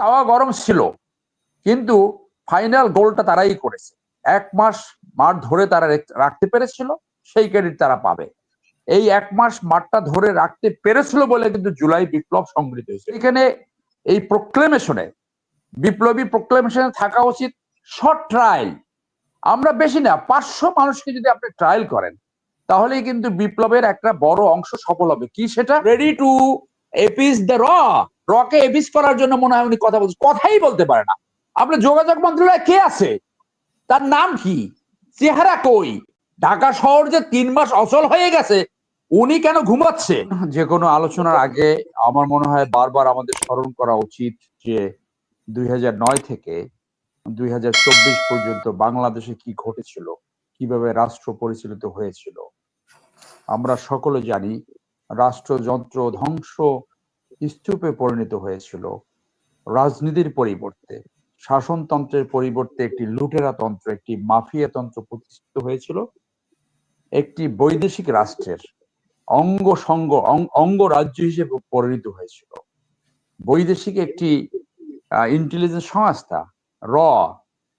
তাওয়া গরম ছিল, কিন্তু ফাইনাল গোলটা তারাই করেছে। এক মাস মাঠ ধরে তারা রেখ- রাখতে পেরেছিল, সেই ক্রেডিট তারা পাবে। এই এক মাস মাঠটা ধরে রাখতে পেরেছিল বলে কিন্তু জুলাই বিপ্লব সংগৃহীত হয়েছে। এখানে এই প্রোক্লেমেশনে বিপ্লবী প্রোক্লেমেশনে থাকা উচিত শর্ট ট্রায়াল আমরা বেশি না, পাঁচশো মানুষকে যদি আপনি ট্রায়াল করেন, তাহলেই কিন্তু বিপ্লবের একটা বড় অংশ সফল হবে। কি সেটা? রেডি টু এপিস দ্য র রকে এপিস করার জন্য মনে হয় উনি কথা বলছেন কথাই বলতে পারে না। আপনার যোগাযোগ মন্ত্রণালয় কে আছে? তার নাম কি? চেহারা কই? ঢাকা শহর যে তিন মাস অচল হয়ে গেছে, উনি কেন ঘুমাচ্ছে? যে কোনো আলোচনার আগে আমার মনে হয় বারবার আমাদের স্মরণ করা উচিত যে দুই থেকে দুই হাজার চব্বিশ পর্যন্ত বাংলাদেশে কি ঘটেছিল, কীভাবে রাষ্ট্র পরিচালিত হয়েছিল। আমরা সকলে জানি রাষ্ট্রযন্ত্র ধ্বংস স্তূপে পরিণত হয়েছিল। রাজনীতির পরিবর্তে, শাসনতন্ত্রের পরিবর্তে একটি লুটেরা তন্ত্র, একটি মাফিয়া তন্ত্র প্রতিষ্ঠিত হয়েছিল। একটি বৈদেশিক রাষ্ট্রের অঙ্গ সঙ্গ, অং- অঙ্গরাজ্য হিসেবে পরিণত হয়েছিল। বৈদেশিক একটি ইন্টেলিজেন্স সংস্থা, র,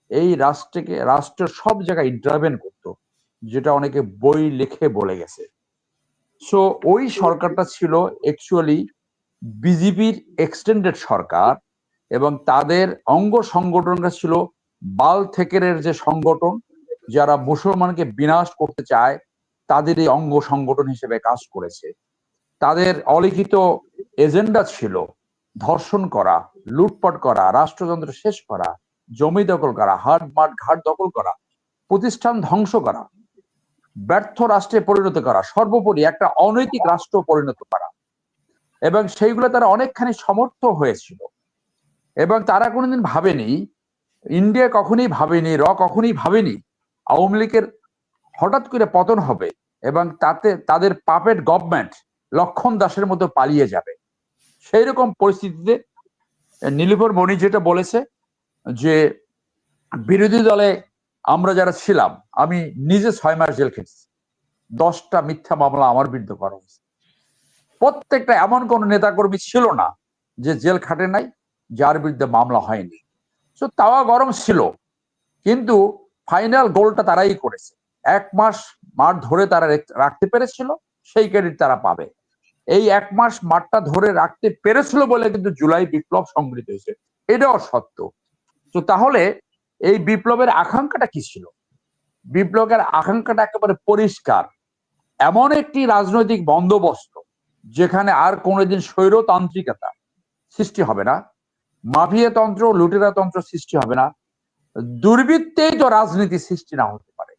এই রাষ্ট্রকে রাষ্ট্রের সব জায়গায় ইন্টারভেন করতো, যেটা অনেকে বই লিখে বলে গেছে। সো ওই সরকারটা ছিল অ্যাকচুয়ালি বিজেপির এক্সটেন্ডেড সরকার এবং তাদের অঙ্গ সংগঠনটা ছিল বাল থেকেরের যে সংগঠন, যারা মুসলমানকে বিনাশ করতে চায়, তাদের এই অঙ্গ সংগঠন হিসেবে কাজ করেছে। তাদের অলিখিত এজেন্ডা ছিল ধর্ষণ করা, লুটপাট করা, রাষ্ট্রযন্ত্র শেষ করা, জমি দখল করা, হাট মাঠ ঘাট দখল করা, প্রতিষ্ঠান ধ্বংস করা, ব্যর্থ রাষ্ট্রে পরিণত করা, সর্বোপরি একটা অনৈতিক রাষ্ট্র পরিণত করা। এবং সেইগুলো তারা অনেকখানি সমর্থ হয়েছিল। এবং তারা কোনোদিন ভাবেনি, ইন্ডিয়া কখনই ভাবেনি, র কখনই ভাবেনি, আওয়ামী লীগের হঠাৎ করে পতন হবে এবং তাতে তাদের পাপেট গভর্নমেন্ট লক্ষণ দাসের মতো পালিয়ে যাবে। সেই রকম পরিস্থিতিতে নীলিফর মণি যেটা বলেছে যে, বিরোধী দলে আমরা যারা ছিলাম, আমি নিজে ছয় মাস জেল খেটেছি। দশটা মিথ্যা মামলা আমার বিরুদ্ধে করা হয়েছে। প্রত্যেকটা এমন কোন নেতাকর্মী ছিল না যে জেল খাটে নাই, যার বিরুদ্ধে মামলা হয়নি। তো তাওয়া গরম ছিল, কিন্তু ফাইনাল গোলটা তারাই করেছে। এক মাস মাঠ ধরে তারা রেখ- রাখতে পেরেছিল, সেই ক্রেডিট তারা পাবে। এই এক মাস মাঠটা ধরে রাখতে পেরেছিল বলে কিন্তু জুলাই বিপ্লব সংগৃহীত হয়েছে। এটাও সত্য। তো তাহলে এই বিপ্লবের আকাঙ্ক্ষাটা কি ছিল? বিপ্লবের আকাঙ্ক্ষাটা একেবারে পরিষ্কার। এমন একটি রাজনৈতিক বন্দোবস্ত যেখানে আর কোনোদিন স্বৈরতান্ত্রিকতা সৃষ্টি হবে না লুটেরা তন্ত্র সৃষ্টি হবে না, দুর্বৃত্তেই তো রাজনীতি সৃষ্টি না হতে পারে।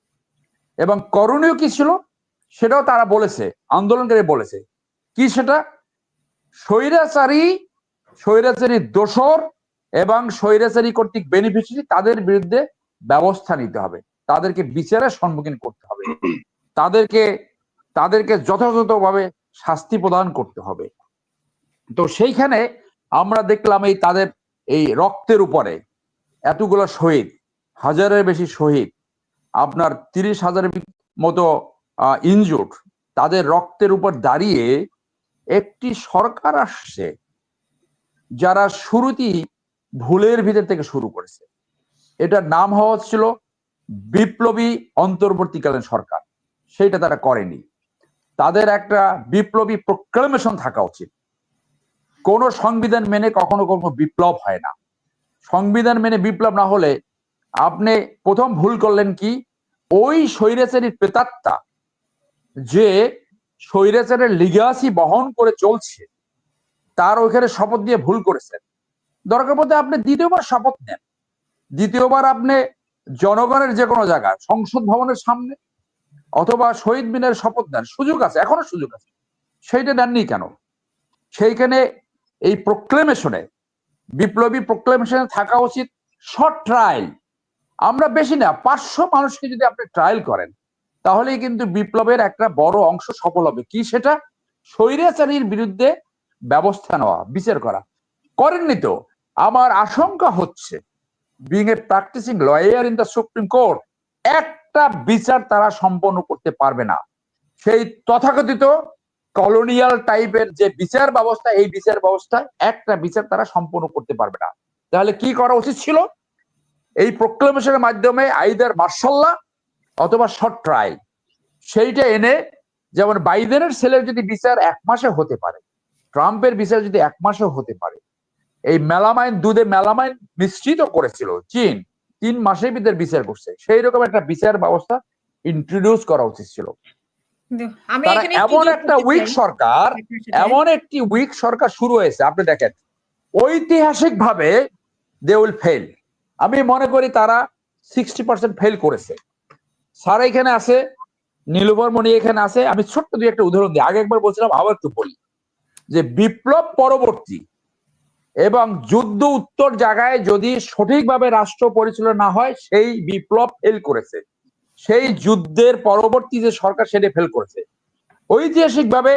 এবং করণীয় কি ছিল? সেটাও তারা বলেছে, আন্দোলনকারী বলেছে। কি সেটা? স্বৈরাচারী স্বৈরাচারী দোষর এবং স্বৈরাচারী কর্তৃক বেনিফিশিয়ারি তাদের বিরুদ্ধে ব্যবস্থা নিতে হবে। তাদেরকে বিচারের সম্মুখীন করতে হবে। তাদেরকে তাদেরকে যথাযথভাবে শাস্তি প্রদান করতে হবে। তো সেইখানে আমরা দেখলাম এই তাদের এই রক্তের উপরে এতগুলো শহীদ, হাজারের বেশি শহীদ, আপনার তিরিশ হাজারের মতো ইনজুড তাদের রক্তের উপর দাঁড়িয়ে একটি সরকার আসছে, যারা শুরুতেই ভুলের ভিতর থেকে শুরু করেছে। এটার নাম হওয়া ছিল বিপ্লবী অন্তর্বর্তীকালীন সরকার। সেইটা তারা করেনি। তাদের একটা বিপ্লবী প্রোক্লামেশন থাকা উচিত। কোন সংবিধান মেনে কখনো কখনো বিপ্লব হয় না। সংবিধান মেনে বিপ্লব না হলে আপনি প্রথম ভুল করলেন কি? ওই স্বৈরাচারীর প্রেতাত্মা যে স্বৈরাচারের লিগাসি বহন করে চলছে, তার ওইখানে শপথ দিয়ে ভুল করেছেন। দরকার পড়তে আপনি দ্বিতীয়বার শপথ নেন। দ্বিতীয়বার আপনি জনগণের যে কোনো জায়গায়, সংসদ ভবনের সামনে অথবা শহীদ মিনার শপথ নেন, সুযোগ আছে, এখনও সুযোগ আছে। সেইটা নেননি কেন? সেইখানে এই প্রোক্লেমেশনে বিপ্লবী প্রোক্লেমেশনে থাকা উচিত শর্ট ট্রায়াল আমরা বেশি না, পাঁচশো মানুষকে যদি আপনি ট্রায়াল করেন, তাহলেই কিন্তু বিপ্লবের একটা বড় অংশ সফল হবে। কি সেটা? স্বৈরাচারীর বিরুদ্ধে ব্যবস্থা নেওয়া, বিচার করা। করেননি তো। আমার আশঙ্কা হচ্ছে being a practising lawyer in the supreme court একটা বিচার তারা সম্পন্ন করতে পারবে না। সেই তথাকথিত কলোনিয়াল টাইপের যে বিচার ব্যবস্থা, এই বিচার ব্যবস্থা একটা বিচার তারা সম্পন্ন করতে পারবে না। তাহলে কি করা উচিত ছিল? এই প্রোক্লেমেশনের মাধ্যমে আইদার মার্শাল্লাহ অথবা শর্ট ট্রায়াল সেইটা এনে যেমন বাইডেনের ছেলের যদি বিচার এক মাসে হতে পারে, ট্রাম্পের বিচার যদি এক মাসে হতে পারে, এই মেলামাইন, দুধে মেলামাইন মিশ্রিত করেছিল চীন। তিন মাসের ভিতরে বিচার করছে। সেই রকম একটা বিচার ব্যবস্থা ইন্ট্রোডিউস করা উচিত ছিল। এমন একটা উইক সরকার এমন একটি উইক সরকার শুরু হয়েছে। আপনি দেখেন ঐতিহাসিক ভাবে দে উইল ফেল আমি মনে করি তারা সিক্সটি পার্সেন্ট ফেল করেছে। স্যার এখানে আছে নীলুবর মণি এখানে আছে। আমি ছোট্ট দুই একটা উদাহরণ দিই। আগে একবার বলছিলাম আবার একটু বলি। যে বিপ্লব পরবর্তী এবং যুদ্ধ উত্তর জায়গায় যদি সঠিকভাবে রাষ্ট্র পরিচালনা না হয়, সেই বিপ্লব ফেল করেছে। সেই যুদ্ধের পরবর্তী যে সরকার, সেটা ফেল করেছে। ঐতিহাসিকভাবে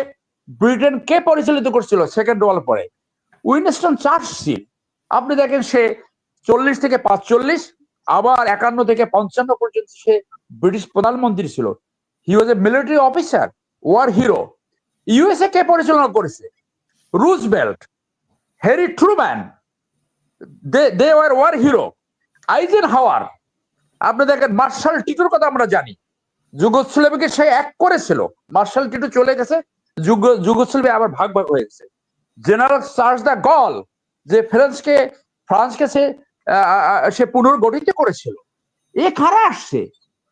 ব্রিটেন কে পরিচালিত করছিল? সেকেন্ড ওয়ার্ল্ড পরে উইনস্টন চার্চিল। আপনি দেখেন সে চল্লিশ থেকে পাঁচচল্লিশ, আবার একান্ন থেকে পঞ্চান্ন পর্যন্ত সে ব্রিটিশ প্রধানমন্ত্রী ছিল। He was a military officer war hero USA কে পরিচালনা করেছে? Roosevelt Harry Truman they were war hero Eisenhower আপনি দেখেন মার্শাল টিটোর কথা আমরা জানি। যুগোস্লাভিকে সে এক করেছিল। মার্শাল টিটো চলে গেছে, যুগ যুগোস্লাভি আবার ভাগ ভাগ হয়ে গেছে। জেনারেল চার্জ দা গল যে ফ্রান্সকে ফ্রান্সকে সে সে পুনর্গঠিত করেছিল। এ কারা আসছে?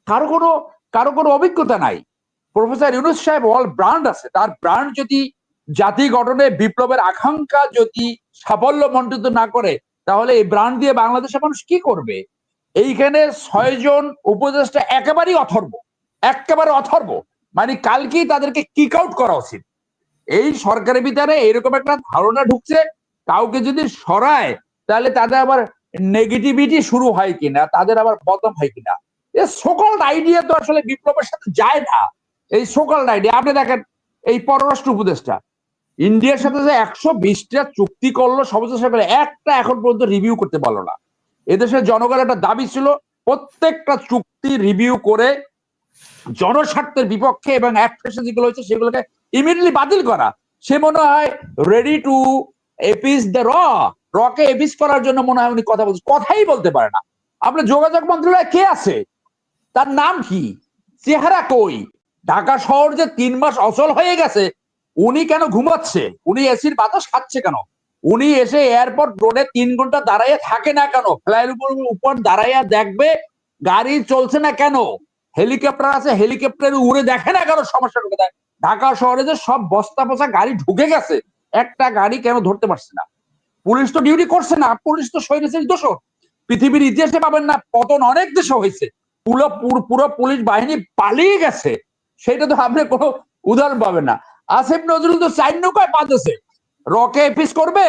কারও কোনো কারও কোনো অভিজ্ঞতা নাই। প্রফেসর ইউনুস সাহেব অল ব্রান্ড আছে। তার ব্রান্ড যদি জাতি গঠনে বিপ্লবের আকাঙ্ক্ষা যদি সাফল্য মণ্ডিত না করে, তাহলে এই ব্রান্ড দিয়ে বাংলাদেশের মানুষ কি করবে? এইখানে ছয়জন উপদেষ্টা একেবারেই অথর্ব, একেবারে অথর্ব। মানে কালকেই তাদেরকে কিক আউট করা উচিত। এই সরকারের ভিতরে এরকম একটা ধারণা ঢুকছে, কাউকে যদি সরায়, তাহলে তাদের আবার নেগেটিভিটি শুরু হয় কিনা, তাদের আবার বদম হয় কিনা? এই সকল আইডিয়া তো আসলে বিপ্লবের সাথে যায় না। এই সকল আইডিয়া আপনি দেখেন, এই পররাষ্ট্র উপদেষ্টা ইন্ডিয়ার সাথে যে একশো বিশটা চুক্তি করল সমস্ত সরকার একটা এখন পর্যন্ত রিভিউ করতে পারল না। এদেশের জনগণের একটা দাবি ছিল, প্রত্যেকটা চুক্তি রিভিউ করে জনস্বার্থের বিপক্ষে এবং যেগুলো হয়েছে, সেগুলোকে ইমিডিয়েটলি বাতিল করা। সে মনে হয় রেডি টু এপিস দ্য র রকে এপিস করার জন্য মনে হয় উনি কথা বলছে। কথাই বলতে পারে না। আপনার যোগাযোগ মন্ত্রণালয়ে কে আছে? তার নাম কি? চেহারা কই? ঢাকা শহর যে তিন মাস অচল হয়ে গেছে উনি কেন ঘুমাচ্ছে? উনি এসির বাতাস খাচ্ছে কেন? উনি এসে এয়ারপোর্ট রোডে তিন ঘণ্টা দাঁড়াইয়ে থাকে না কেন? ফ্লাইওভার উপর দাঁড়াইয়া দেখবে গাড়ি চলছে না কেন? হেলিকপ্টার আছে হেলিকপ্টার উড়ে দেখে না কেন সমস্যাটা কোথায় ঢাকা শহরে যে সব বস্তা বস্তা গাড়ি ঢুকে গেছে, একটা গাড়ি কেন ধরতে পারছে না? পুলিশ তো ডিউটি করছে না, পুলিশ তো সৈন্যের দোষ। পৃথিবীর ইতিহাসে পাবেন না, পতন অনেক দেশে হয়েছে। পুরো- পুরো পুলিশ বাহিনী পালিয়ে গেছে। সেটা তো আপনি কোনো উদাহরণ পাবেন না। আসিফ নজরুল তো চার নৌকায় পাতেছে রকে এপিস করবে,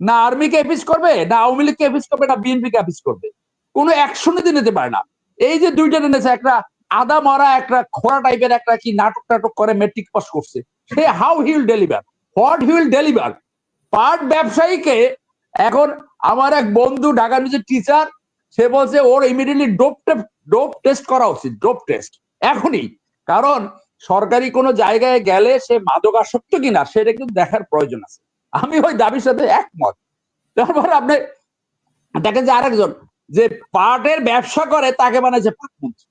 না আর্মিকে এপিস করবে, না আওয়ামী লীগকে এপিস করবে, না বিএনপিকে এপিস করবে। কোনো অ্যাকশনই নিতে পারে না। এই যে দুইটা এনেছে একটা আদা মরা, একটা খোড়া টাইপের একটা কি নাটক টাটক করে মেট্রিক পাস করছে। সে how he will deliver what he will deliver পাট ব্যবসায়ীকে এখন আমার এক বন্ধু ঢাকা নিউজের টিচার সে বলছে, ওর ইমিডিয়েটলি ডোপ ডোপ টেস্ট করা উচিত ডোপ টেস্ট এখনই। কারণ সরকারি কোনো জায়গায় গেলে সে মাদকাসক্ত কিনা সেটা কিন্তু দেখার প্রয়োজন আছে। আমি ওই দাবির সাথে একমত। তারপর আপনি দেখেন যে আরেকজন যে পাটের ব্যবসা করে তাকে বানাইছে পাটমন্ত্রী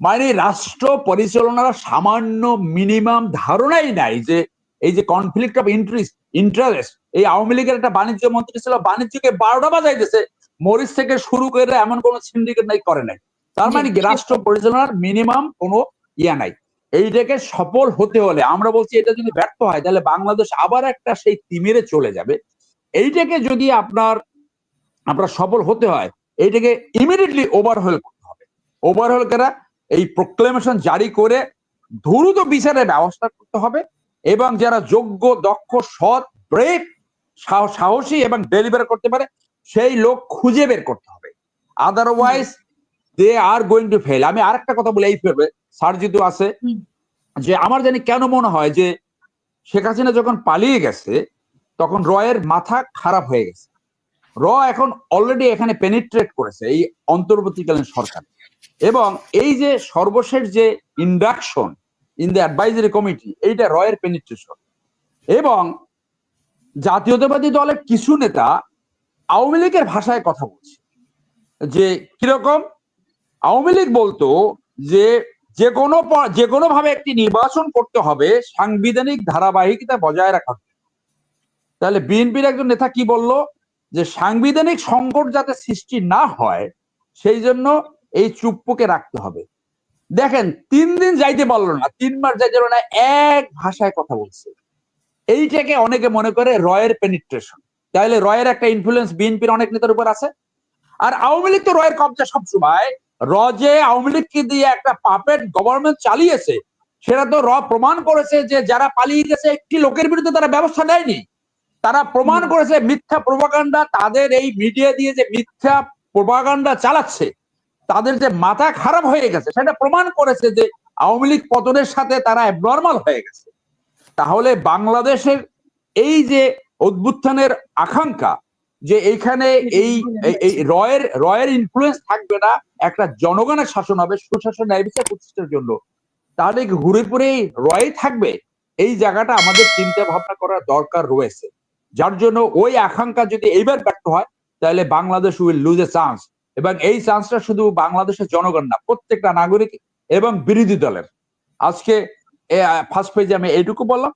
মানে রাষ্ট্র পরিচালনার সামান্য মিনিমাম ধারণাই নাই যে এই যে কনফ্লিক্ট অফ ইন্টারেস্ট ইন্টারেস্ট এই আওয়ামী লীগের একটা বাণিজ্য মন্ত্রী ছিল বাণিজ্যকে বারোটা বাজাইতেছে মরিচ থেকে শুরু করে এমন কোন সিন্ডিকেট নাই করে নাই। তার মানে রাষ্ট্র পরিচালনার মিনিমাম কোনো ইয়া নাই। এইটাকে সফল হতে হলে, আমরা বলছি এটা যদি ব্যর্থ হয়, তাহলে বাংলাদেশ আবার একটা সেই তিমিরে চলে যাবে। এইটাকে যদি আপনার আপনার সফল হতে হয়, এইটাকে ইমিডিয়েটলি ওভারহল করতে হবে। ওভারহল করা, এই প্রোক্লেমেশন জারি করে দ্রুত বিচারের ব্যবস্থা করতে হবে এবং যারা যোগ্য, দক্ষ, সৎ ব্রেক সাহসী এবং ডেলিভার করতে পারে, সেই লোক খুঁজে বের করতে হবে। Otherwise they are going to fail আমি আরেকটা কথা বলে, এই ফেলবে সার্জিত আছে। যে আমার জানি কেন মনে হয় যে শেখ হাসিনা যখন পালিয়ে গেছে তখন রয়ের মাথা খারাপ হয়ে গেছে। র এখন অলরেডি এখানে পেনিট্রেট করেছে এই অন্তর্বর্তীকালীন সরকার। এবং এই যে সর্বশেষ যে induction in the advisory committee এইটা রয়ের পেনিট্রেশন এবং জাতীয়তাবাদী দলের কিছু নেতা আওয়ামী লীগের ভাষায় কথা বলছি। যে কীরকম? আওয়ামী লীগ বলতো যে যে কোনো যে কোনো ভাবে একটি নির্বাচন করতে হবে, সাংবিধানিক ধারাবাহিকতা বজায় জন্য। তাহলে বিএনপির একজন নেতা কি বলল? যে সাংবিধানিক সংকট যাতে সৃষ্টি না হয়, সেই জন্য এই চুপ্পুকে রাখতে হবে। দেখেন, তিন দিন যাইতে পারল না, তিন মাস যাইতে পারল না, এক ভাষায় কথা বলছে। এইটাকে অনেকে মনে করে রয়ের পেনিট্রেশন তাহলে রয়ের একটা ইনফ্লুয়েন্স বিএনপির অনেক নেতার উপর আছে। আর আওয়ামী লীগ তো রয়ের কবজা সবসময়। র যে আওয়ামী লীগকে দিয়ে একটা পাপেট গভর্নমেন্ট চালিয়েছে? সেটা তো র প্রমাণ করেছে যে যারা পালিয়ে গেছে একটি লোকের বিরুদ্ধে তারা ব্যবস্থা নেয়নি। তারা প্রমাণ করেছে মিথ্যা প্রভাকাণ্ডা তাদের এই মিডিয়া দিয়ে যে মিথ্যা প্রভাকাণ্ডা চালাচ্ছে তাদের যে মাথা খারাপ হয়ে গেছে সেটা প্রমাণ করেছে যে আওয়ামী লীগ পতনের সাথে তারা নর্মাল হয়ে গেছে। তাহলে বাংলাদেশের এই যে অভ্যুত্থানের আকাঙ্ক্ষা যে এইখানে এই রয়ের রয়ের ইনফ্লুয়েন্স থাকবে না একটা জনগণের শাসন হবে সুশাসন ন্যায় বিচার প্রতিষ্ঠার জন্য। তাহলে কি ঘুরে ফিরে রয় থাকবে? এই জায়গাটা আমাদের চিন্তা ভাবনা করার দরকার রয়েছে। যার জন্য ওই আকাঙ্ক্ষা যদি এইবার ব্যর্থ হয় তাহলে Bangladesh will lose a chance এবং এই চান্সটা শুধু বাংলাদেশের জনগণ না প্রত্যেকটা নাগরিক এবং বিরোধী দলের। আজকে ফার্স্ট পেজে আমি এইটুকু বললাম।